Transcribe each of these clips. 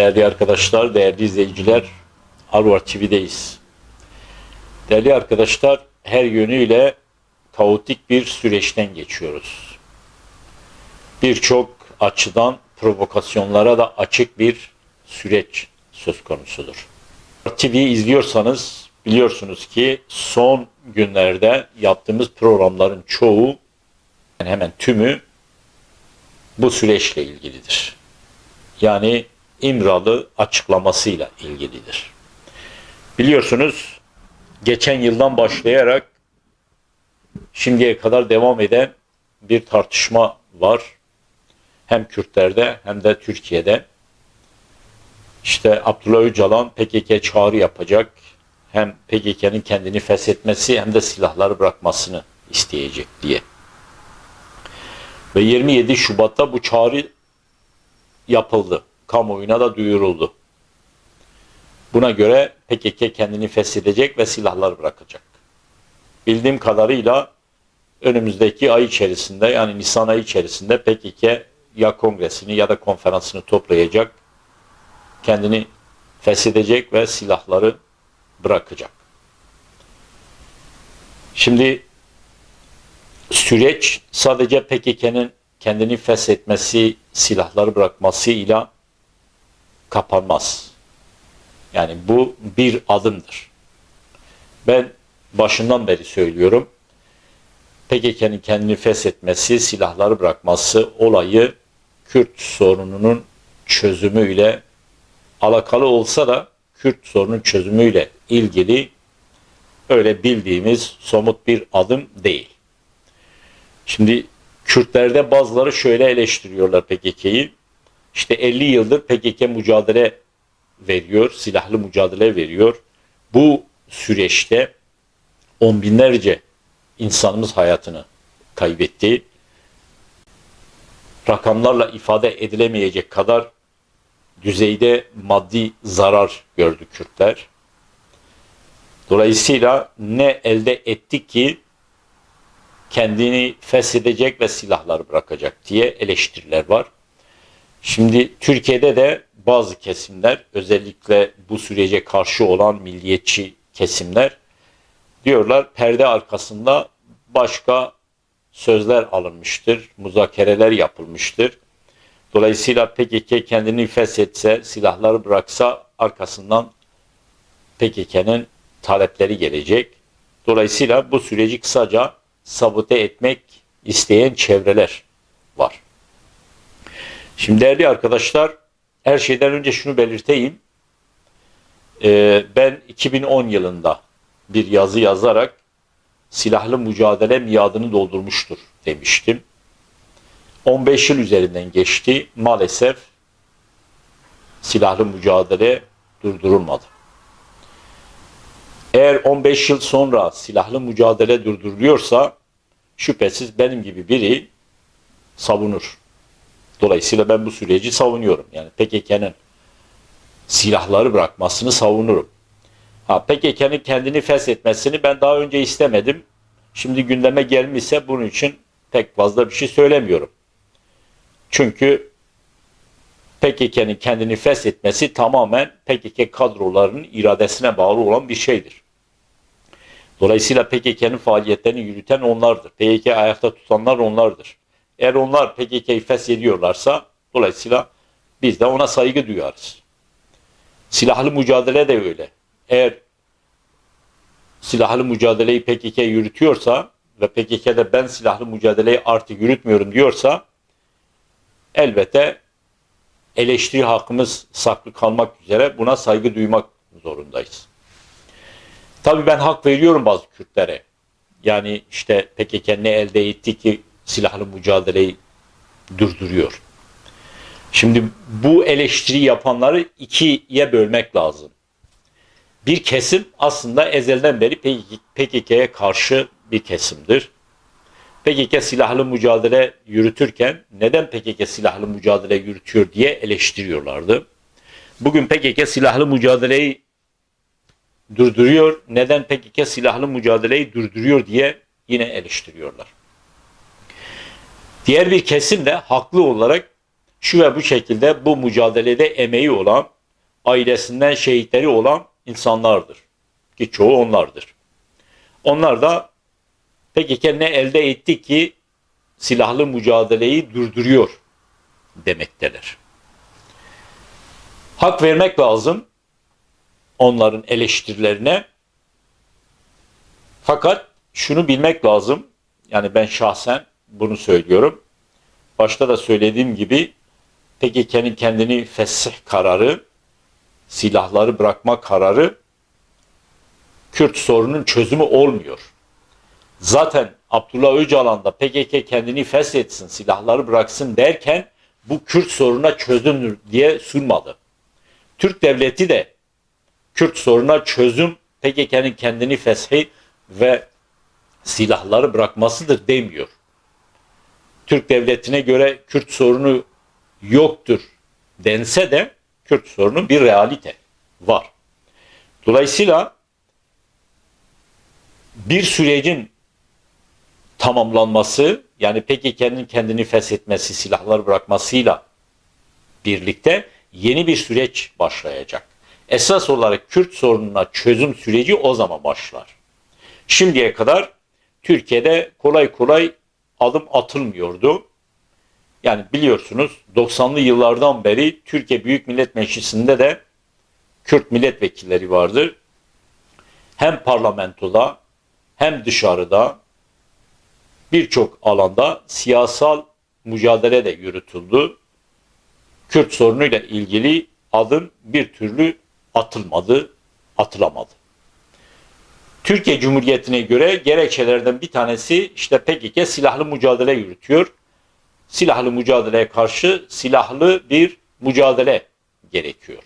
Değerli arkadaşlar, değerli izleyiciler, Arvar TV'deyiz. Değerli arkadaşlar, her yönüyle kaotik bir süreçten geçiyoruz. Birçok açıdan provokasyonlara da açık bir süreç söz konusudur. TV'yi izliyorsanız biliyorsunuz ki son günlerde yaptığımız programların çoğu, yani hemen tümü bu süreçle ilgilidir. Yani İmralı açıklamasıyla ilgilidir. Biliyorsunuz geçen yıldan başlayarak şimdiye kadar devam eden bir tartışma var. Hem Kürtlerde hem de Türkiye'de. İşte Abdullah Öcalan PKK çağrı yapacak. Hem PKK'nın kendini feshetmesi hem de silahları bırakmasını isteyecek diye. Ve 27 Şubat'ta bu çağrı yapıldı. Kamuoyuna da duyuruldu. Buna göre PKK kendini feshedecek ve silahlar bırakacak. Bildiğim kadarıyla önümüzdeki ay içerisinde yani Nisan ayı içerisinde PKK ya kongresini ya da konferansını toplayacak. Kendini feshedecek ve silahları bırakacak. Şimdi süreç sadece PKK'nın kendini feshetmesi, silahları bırakmasıyla kapanmaz. Yani bu bir adımdır. Ben başından beri söylüyorum. PKK'nın kendini feshetmesi, silahları bırakması olayı Kürt sorununun çözümüyle alakalı olsa da Kürt sorunun çözümüyle ilgili öyle bildiğimiz somut bir adım değil. Şimdi Kürtlerde bazıları şöyle eleştiriyorlar PKK'yı. İşte 50 yıldır PKK mücadele veriyor, silahlı mücadele veriyor. Bu süreçte on binlerce insanımız hayatını kaybetti. Rakamlarla ifade edilemeyecek kadar düzeyde maddi zarar gördü Kürtler. Dolayısıyla ne elde ettik ki kendini feshedecek ve silahlar bırakacak diye eleştiriler var. Şimdi Türkiye'de de bazı kesimler özellikle bu sürece karşı olan milliyetçi kesimler diyorlar perde arkasında başka sözler alınmıştır, muzakereler yapılmıştır. Dolayısıyla PKK kendini feshetse, silahları bıraksa arkasından PKK'nın talepleri gelecek. Dolayısıyla bu süreci kısaca sabote etmek isteyen çevreler var. Şimdi değerli arkadaşlar, her şeyden önce şunu belirteyim. Ee, ben 2010 yılında bir yazı yazarak silahlı mücadele miadını doldurmuştur demiştim. 15 yıl üzerinden geçti. Maalesef silahlı mücadele durdurulmadı. Eğer 15 yıl sonra silahlı mücadele durduruluyorsa şüphesiz benim gibi biri savunur. Dolayısıyla ben bu süreci savunuyorum. Yani PKK'nın silahları bırakmasını savunurum. Ha, PKK'nın kendini feshetmesini ben daha önce istemedim. Şimdi gündeme gelmişse bunun için pek fazla bir şey söylemiyorum. Çünkü PKK'nın kendini feshetmesi tamamen PKK kadrolarının iradesine bağlı olan bir şeydir. Dolayısıyla PKK'nın faaliyetlerini yürüten onlardır. PKK ayakta tutanlar onlardır. Eğer onlar PKK'yı feshediyorlarsa dolayısıyla biz de ona saygı duyarız. Silahlı mücadele de öyle. Eğer silahlı mücadeleyi PKK yürütüyorsa ve PKK'de ben silahlı mücadeleyi artık yürütmüyorum diyorsa elbette eleştiri hakkımız saklı kalmak üzere buna saygı duymak zorundayız. Tabii ben hak veriyorum bazı Kürtlere. Yani işte PKK ne elde etti ki silahlı mücadeleyi durduruyor. Şimdi bu eleştiri yapanları ikiye bölmek lazım. Bir kesim aslında ezelden beri PKK'ya karşı bir kesimdir. PKK silahlı mücadele yürütürken neden PKK silahlı mücadele yürütüyor diye eleştiriyorlardı. Bugün PKK silahlı mücadeleyi durduruyor. Neden PKK silahlı mücadeleyi durduruyor diye yine eleştiriyorlar. Diğer bir kesim de haklı olarak şu ve bu şekilde bu mücadelede emeği olan, ailesinden şehitleri olan insanlardır. Ki çoğu onlardır. Onlar da PKK ne elde etti ki silahlı mücadeleyi durduruyor demektedir. Hak vermek lazım onların eleştirilerine. Fakat şunu bilmek lazım. Yani ben şahsen bunu söylüyorum. Başta da söylediğim gibi PKK'nin kendini fesih kararı, silahları bırakma kararı Kürt sorunun çözümü olmuyor. Zaten Abdullah Öcalan da PKK kendini feshetsin, silahları bıraksın derken bu Kürt soruna çözümdür diye sunmadı. Türk devleti de Kürt soruna çözüm PKK'nın kendini feshi ve silahları bırakmasıdır demiyor. Türk devletine göre Kürt sorunu yoktur dense de Kürt sorunu bir realite var. Dolayısıyla bir sürecin tamamlanması yani PKK'nın kendini feshetmesi, silahları bırakmasıyla birlikte yeni bir süreç başlayacak. Esas olarak Kürt sorununa çözüm süreci o zaman başlar. Şimdiye kadar Türkiye'de kolay kolay adım atılmıyordu. Yani biliyorsunuz 90'lı yıllardan beri Türkiye Büyük Millet Meclisi'nde de Kürt milletvekilleri vardır. Hem parlamentoda hem dışarıda birçok alanda siyasal mücadele de yürütüldü. Kürt sorunuyla ilgili adım bir türlü atılmadı, atılamadı. Türkiye Cumhuriyeti'ne göre gerekçelerden bir tanesi işte PKK silahlı mücadele yürütüyor. Silahlı mücadeleye karşı silahlı bir mücadele gerekiyor.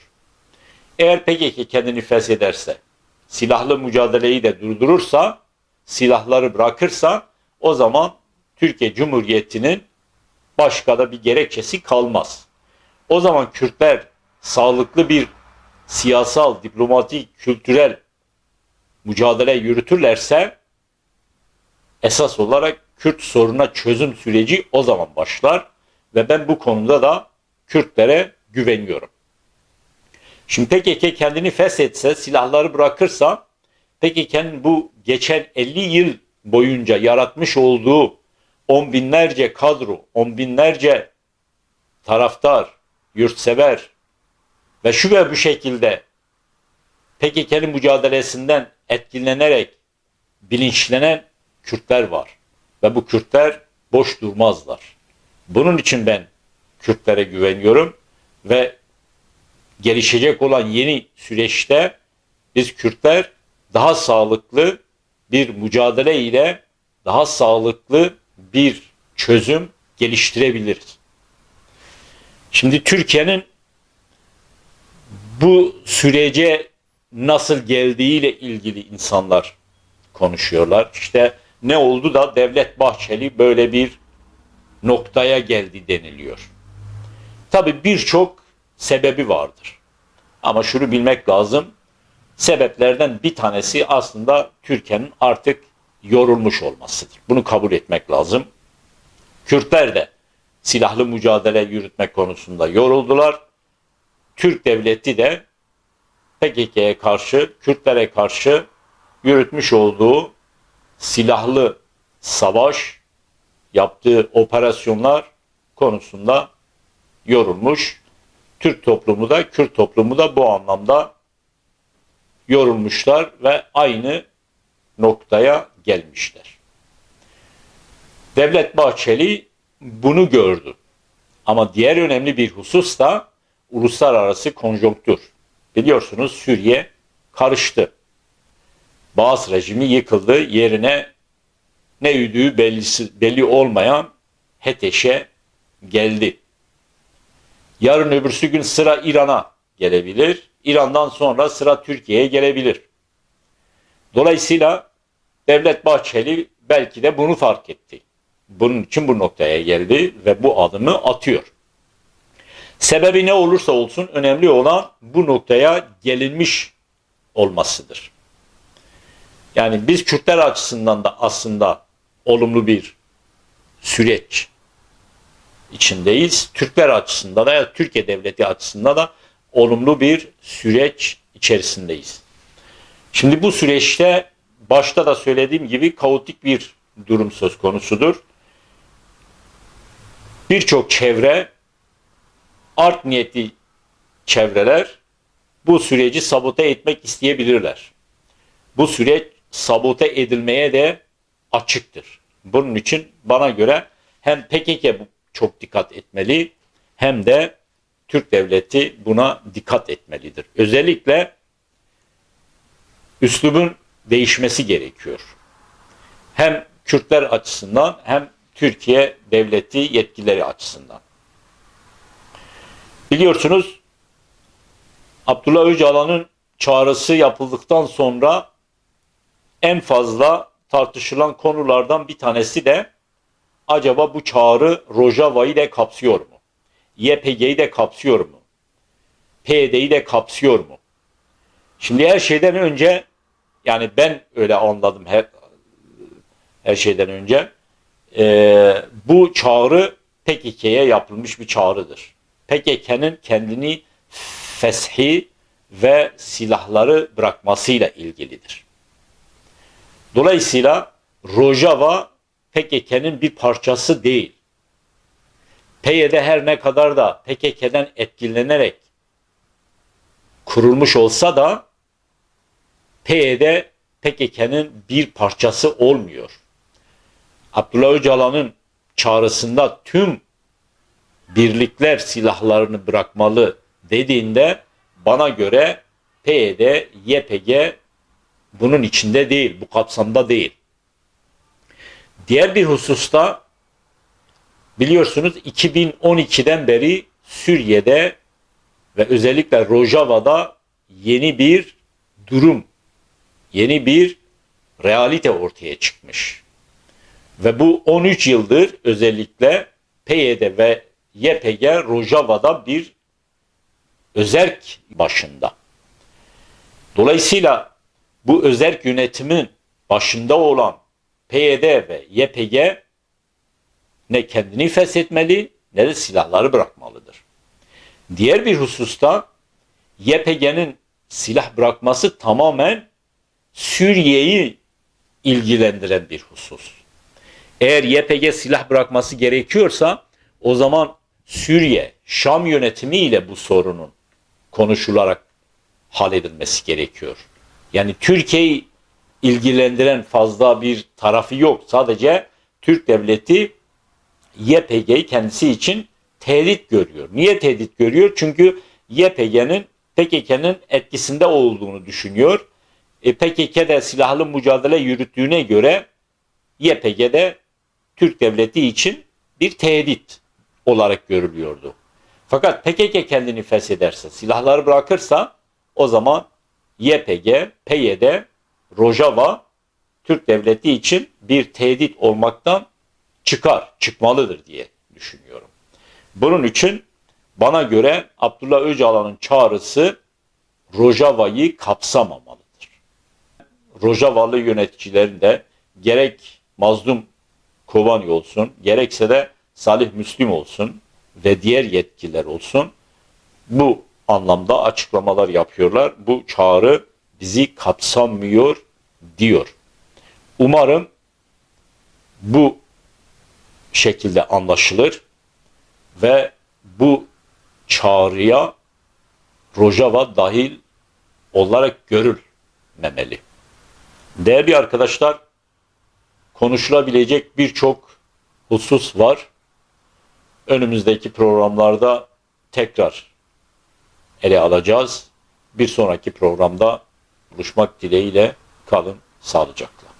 Eğer PKK kendini feshederse, silahlı mücadeleyi de durdurursa, silahları bırakırsa o zaman Türkiye Cumhuriyeti'nin başka da bir gerekçesi kalmaz. O zaman Kürtler sağlıklı bir siyasal, diplomatik, kültürel mücadele yürütürlerse esas olarak Kürt soruna çözüm süreci o zaman başlar ve ben bu konuda da Kürtlere güveniyorum. Şimdi PKK kendini feshetse, silahları bırakırsa PKK'nın bu geçen 50 yıl boyunca yaratmış olduğu on binlerce kadro, on binlerce taraftar, yurtsever ve şu ve bu şekilde PKK'nın mücadelesinden etkilenerek bilinçlenen Kürtler var. Ve bu Kürtler boş durmazlar. Bunun için ben Kürtlere güveniyorum ve gelişecek olan yeni süreçte biz Kürtler daha sağlıklı bir mücadele ile daha sağlıklı bir çözüm geliştirebiliriz. Şimdi Türkiye'nin bu sürece nasıl geldiğiyle ilgili insanlar konuşuyorlar. İşte ne oldu da Devlet Bahçeli böyle bir noktaya geldi deniliyor. Tabi birçok sebebi vardır. Ama şunu bilmek lazım. Sebeplerden bir tanesi aslında Türkiye'nin artık yorulmuş olmasıdır. Bunu kabul etmek lazım. Kürtler de silahlı mücadele yürütmek konusunda yoruldular. Türk devleti de PKK'ye karşı, Kürtlere karşı yürütmüş olduğu silahlı savaş, yaptığı operasyonlar konusunda yorulmuş. Türk toplumu da, Kürt toplumu da bu anlamda yorulmuşlar ve aynı noktaya gelmişler. Devlet Bahçeli bunu gördü. Ama diğer önemli bir husus da uluslararası konjonktür. Biliyorsunuz Suriye karıştı. Bağız rejimi yıkıldı. Yerine ne üdüğü bellisi, belli olmayan HETEŞ'e geldi. Yarın öbürsü gün sıra İran'a gelebilir. İran'dan sonra sıra Türkiye'ye gelebilir. Dolayısıyla Devlet Bahçeli belki de bunu fark etti. Bunun için bu noktaya geldi ve bu adımı atıyor. Sebebi ne olursa olsun önemli olan bu noktaya gelinmiş olmasıdır. Yani biz Kürtler açısından da aslında olumlu bir süreç içindeyiz. Türkler açısından da ya Türkiye Devleti açısından da olumlu bir süreç içerisindeyiz. Şimdi bu süreçte başta da söylediğim gibi kaotik bir durum söz konusudur. Birçok çevre art niyetli çevreler bu süreci sabote etmek isteyebilirler. Bu süreç sabote edilmeye de açıktır. Bunun için bana göre hem PKK çok dikkat etmeli hem de Türk devleti buna dikkat etmelidir. Özellikle üslubun değişmesi gerekiyor. Hem Kürtler açısından hem Türkiye devleti yetkileri açısından. Biliyorsunuz Abdullah Öcalan'ın çağrısı yapıldıktan sonra en fazla tartışılan konulardan bir tanesi de acaba bu çağrı Rojava'yı da kapsıyor mu? YPG'yi de kapsıyor mu? PYD'yi de kapsıyor mu? Şimdi her şeyden önce yani ben öyle anladım her, her şeyden önce eee, bu çağrı PKK'ye yapılmış bir çağrıdır. PKK'nın kendini feshi ve silahları bırakmasıyla ilgilidir. Dolayısıyla Rojava PKK'nın bir parçası değil. PYD her ne kadar da PKK'den etkilenerek kurulmuş olsa da PYD PKK'nın bir parçası olmuyor. Abdullah Öcalan'ın çağrısında tüm birlikler silahlarını bırakmalı dediğinde bana göre PYD, YPG bunun içinde değil, bu kapsamda değil. Diğer bir hususta biliyorsunuz 2012'den beri Suriye'de ve özellikle Rojava'da yeni bir durum, yeni bir realite ortaya çıkmış. Ve bu 13 yıldır özellikle PYD ve YPG Rojava'da bir özerk başında. Dolayısıyla bu özerk yönetimin başında olan PYD ve YPG ne kendini feshetmeli ne de silahları bırakmalıdır. Diğer bir hususta YPG'nin silah bırakması tamamen Suriye'yi ilgilendiren bir husus. Eğer YPG silah bırakması gerekiyorsa o zaman Suriye, Şam yönetimi ile bu sorunun konuşularak halledilmesi gerekiyor. Yani Türkiye'yi ilgilendiren fazla bir tarafı yok. Sadece Türk devleti YPG'yi kendisi için tehdit görüyor. Niye tehdit görüyor? Çünkü YPG'nin PKK'nın etkisinde olduğunu düşünüyor. E, PKK de silahlı mücadele yürüttüğüne göre YPG de Türk devleti için bir tehdit olarak görülüyordu. Fakat PKK kendini feshederse, silahları bırakırsa o zaman YPG, PYD, Rojava Türk devleti için bir tehdit olmaktan çıkar, çıkmalıdır diye düşünüyorum. Bunun için bana göre Abdullah Öcalan'ın çağrısı Rojava'yı kapsamamalıdır. Rojavalı yöneticilerin de gerek Mazlum Kobani olsun, gerekse de Salih Müslim olsun ve diğer yetkililer olsun bu anlamda açıklamalar yapıyorlar. Bu çağrı bizi kapsamıyor diyor. Umarım bu şekilde anlaşılır ve bu çağrıya Rojava dahil olarak görülmemeli. Değerli arkadaşlar, konuşulabilecek birçok husus var. Önümüzdeki programlarda tekrar ele alacağız. Bir sonraki programda buluşmak dileğiyle kalın sağlıcakla.